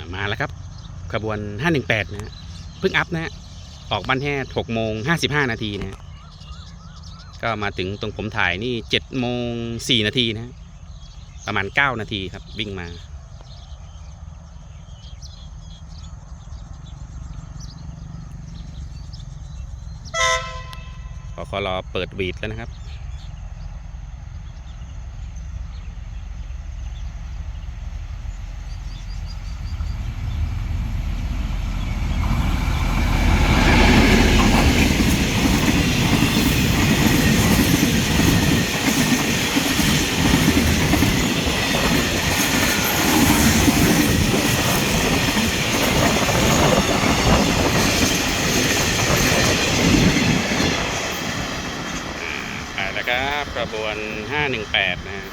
ามาแล้วครับขบวน 518 นะฮะเพิ่งอัพนะฮะออกบ้านแห่6โมง 55 นาทีนะฮะก็มาถึงตรงผมถ่ายนี่7โมง 4 นาทีนะฮะประมาณ 9 นาทีครับ วิ่งมาพอคอรอเปิดวีดแล้วนะครับ อ่าแล้วครับกระบวน 518 นะฮะ